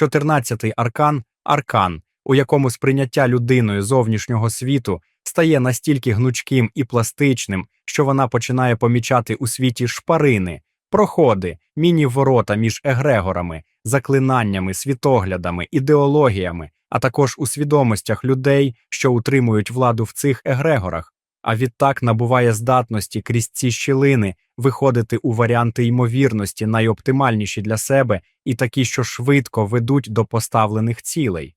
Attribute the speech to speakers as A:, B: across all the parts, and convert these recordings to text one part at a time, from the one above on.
A: 14-й аркан аркан, у якому сприйняття людиною зовнішнього світу стає настільки гнучким і пластичним, що вона починає помічати у світі шпарини, проходи, міні-ворота між егрегорами, заклинаннями, світоглядами, ідеологіями, а також у свідомостях людей, що утримують владу в цих егрегорах, а відтак набуває здатності крізь ці щілини виходити у варіанти ймовірності найоптимальніші для себе і такі, що швидко ведуть до поставлених цілей.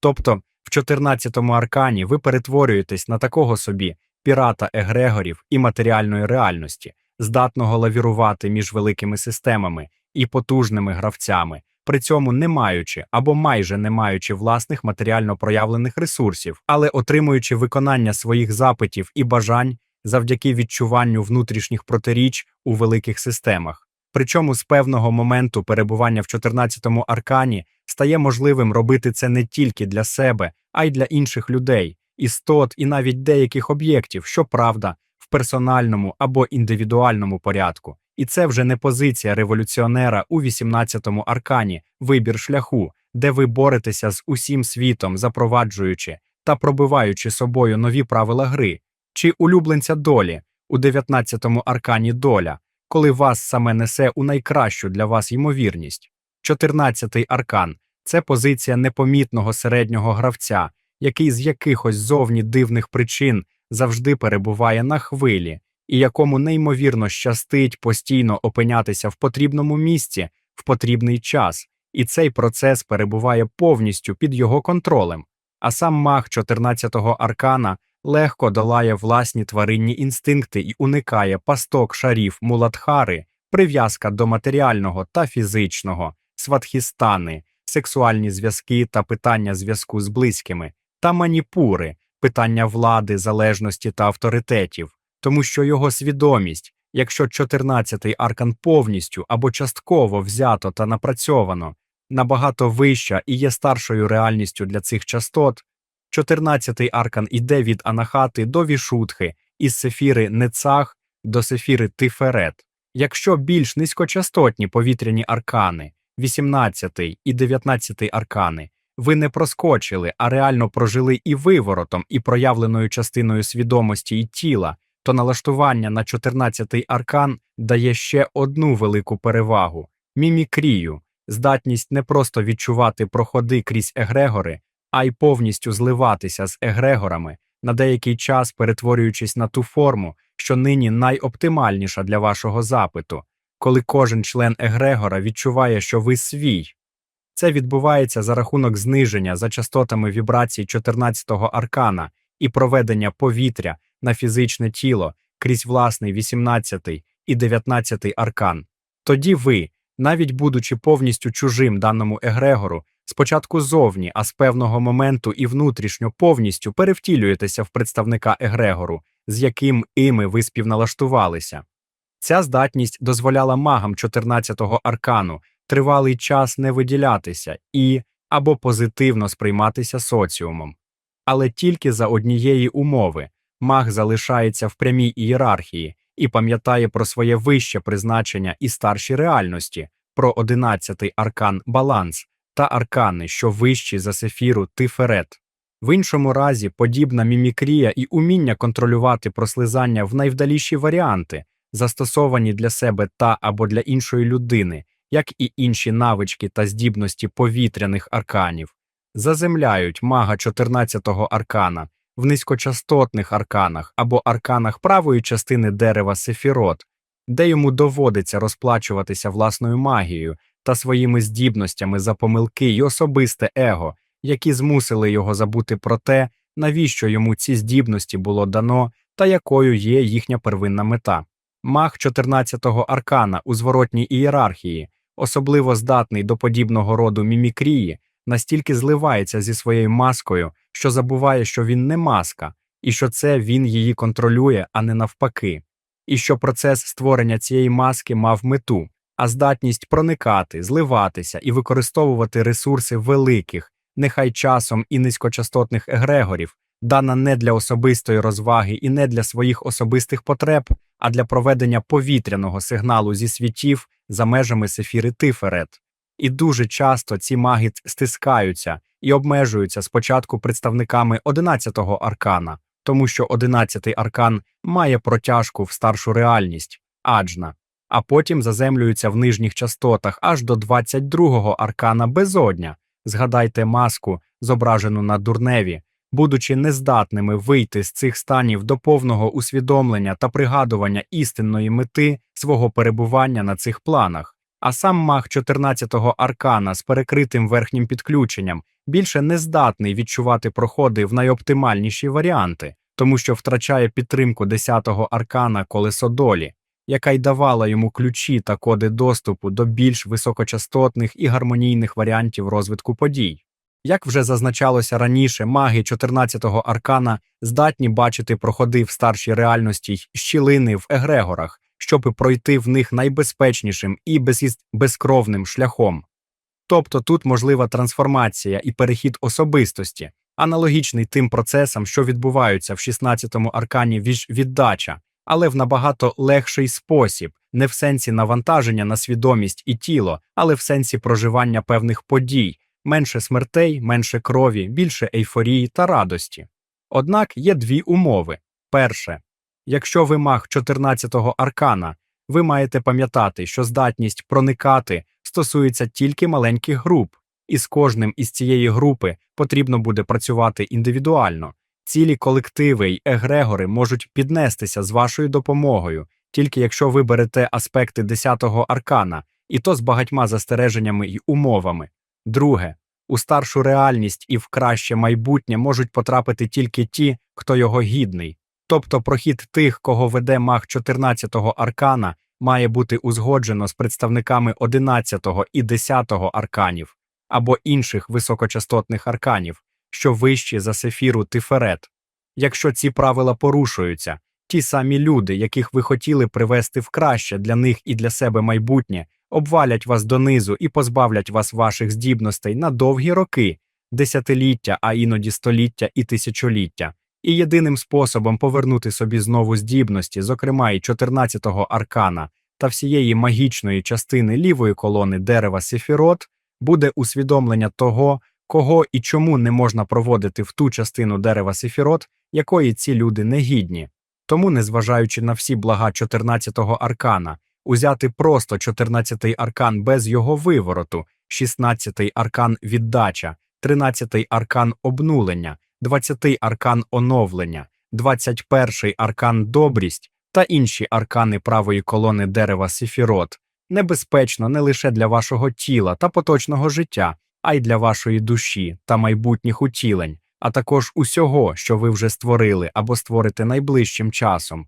A: Тобто, в 14-му аркані ви перетворюєтесь на такого собі пірата егрегорів і матеріальної реальності, здатного лавірувати між великими системами і потужними гравцями, при цьому не маючи або майже не маючи власних матеріально проявлених ресурсів, але отримуючи виконання своїх запитів і бажань завдяки відчуванню внутрішніх протиріч у великих системах. Причому з певного моменту перебування в 14-му аркані стає можливим робити це не тільки для себе, а й для інших людей, істот і навіть деяких об'єктів, щоправда, в персональному або індивідуальному порядку. І це вже не позиція революціонера у 18-му аркані, вибір шляху, де ви боретеся з усім світом, запроваджуючи та пробиваючи собою нові правила гри, чи улюбленця долі у 19-му аркані доля, коли вас саме несе у найкращу для вас ймовірність. 14-й аркан це позиція непомітного середнього гравця, який з якихось зовні дивних причин завжди перебуває на хвилі, і якому неймовірно щастить постійно опинятися в потрібному місці в потрібний час, і цей процес перебуває повністю під його контролем. А сам маг 14-го аркана легко долає власні тваринні інстинкти і уникає пасток шарів муладхари, прив'язка до матеріального та фізичного, сватхістани, сексуальні зв'язки та питання зв'язку з близькими, та маніпури, питання влади, залежності та авторитетів, тому що його свідомість, якщо 14-й аркан повністю або частково взято та напрацьовано, набагато вища і є старшою реальністю для цих частот, 14-й аркан іде від анахати до вішутхи, із сефіри Нецах до сефіри Тиферет. Якщо більш низькочастотні повітряні аркани, 18-й і 19-й аркани, ви не проскочили, а реально прожили і виворотом, і проявленою частиною свідомості і тіла, то налаштування на 14-й аркан дає ще одну велику перевагу мімікрію, здатність не просто відчувати проходи крізь егрегори, а й повністю зливатися з егрегорами, на деякий час перетворюючись на ту форму, що нині найоптимальніша для вашого запиту, коли кожен член егрегора відчуває, що ви свій. Це відбувається за рахунок зниження за частотами вібрацій 14-го аркана і проведення повітря на фізичне тіло крізь власний 18-й і 19-й аркан. Тоді ви, навіть будучи повністю чужим даному егрегору, спочатку зовні, а з певного моменту і внутрішньо повністю перевтілюєтеся в представника егрегору, з яким іми ви співналаштувалися. Ця здатність дозволяла магам 14-го аркану тривалий час не виділятися і або позитивно сприйматися соціумом. Але тільки за однієї умови маг залишається в прямій ієрархії і пам'ятає про своє вище призначення і старші реальності, про 11-й аркан баланс та аркани, що вищі за сефіру тиферет. В іншому разі подібна мімікрія і уміння контролювати прослизання в найвдаліші варіанти, застосовані для себе та або для іншої людини, як і інші навички та здібності повітряних арканів, заземляють мага 14-го аркана в низькочастотних арканах або арканах правої частини дерева сефірот, де йому доводиться розплачуватися власною магією та своїми здібностями за помилки й особисте его, які змусили його забути про те, навіщо йому ці здібності було дано та якою є їхня первинна мета. Маг 14-го аркана у зворотній ієрархії, особливо здатний до подібного роду мімікрії, настільки зливається зі своєю маскою, що забуває, що він не маска, і що це він її контролює, а не навпаки, і що процес створення цієї маски мав мету, а здатність проникати, зливатися і використовувати ресурси великих, нехай часом і низькочастотних егрегорів, дана не для особистої розваги і не для своїх особистих потреб, а для проведення повітряного сигналу зі світів за межами сефіри Тиферет. І дуже часто ці маги стискаються і обмежуються спочатку представниками 11-го аркана, тому що 11-й аркан має протяжку в старшу реальність аджна, а потім заземлюються в нижніх частотах аж до 22-го аркана безодня. Згадайте маску, зображену на дурневі, будучи нездатними вийти з цих станів до повного усвідомлення та пригадування істинної мети свого перебування на цих планах. А сам маг 14-го аркана з перекритим верхнім підключенням більше не здатний відчувати проходи в найоптимальніші варіанти, тому що втрачає підтримку 10-го аркана колесо долі, яка й давала йому ключі та коди доступу до більш високочастотних і гармонійних варіантів розвитку подій. Як вже зазначалося раніше, маги 14-го аркана здатні бачити проходи в старшій реальності й щілини в егрегорах, щоб пройти в них найбезпечнішим і безкровним шляхом. Тобто тут можлива трансформація і перехід особистості, аналогічний тим процесам, що відбуваються в 16-му аркані віддача, але в набагато легший спосіб, не в сенсі навантаження на свідомість і тіло, але в сенсі проживання певних подій, менше смертей, менше крові, більше ейфорії та радості. Однак є дві умови. Перше, якщо ви маг 14-го аркана, ви маєте пам'ятати, що здатність проникати стосується тільки маленьких груп, і з кожним із цієї групи потрібно буде працювати індивідуально. Цілі колективи й егрегори можуть піднестися з вашою допомогою, тільки якщо ви берете аспекти 10-го аркана, і то з багатьма застереженнями й умовами. Друге, у старшу реальність і в краще майбутнє можуть потрапити тільки ті, хто його гідний. Тобто прохід тих, кого веде маг 14-го аркана, має бути узгоджено з представниками 11-го і 10-го арканів або інших високочастотних арканів, що вищі за сефіру Тиферет. Якщо ці правила порушуються, ті самі люди, яких ви хотіли привести в краще для них і для себе майбутнє, обвалять вас донизу і позбавлять вас ваших здібностей на довгі роки, десятиліття, а іноді століття і тисячоліття. І єдиним способом повернути собі знову здібності, зокрема і 14-го аркана та всієї магічної частини лівої колони дерева Сефірот, буде усвідомлення того, кого і чому не можна проводити в ту частину дерева Сефірот, якої ці люди не гідні. Тому, незважаючи на всі блага 14-го аркана, узяти просто 14-й аркан без його вивороту, 16-й аркан віддача, 13-й аркан обнулення, 20-й аркан оновлення, 21-й аркан добрість та інші аркани правої колони дерева Сефірот небезпечно не лише для вашого тіла та поточного життя, а й для вашої душі та майбутніх утілень, а також усього, що ви вже створили або створите найближчим часом.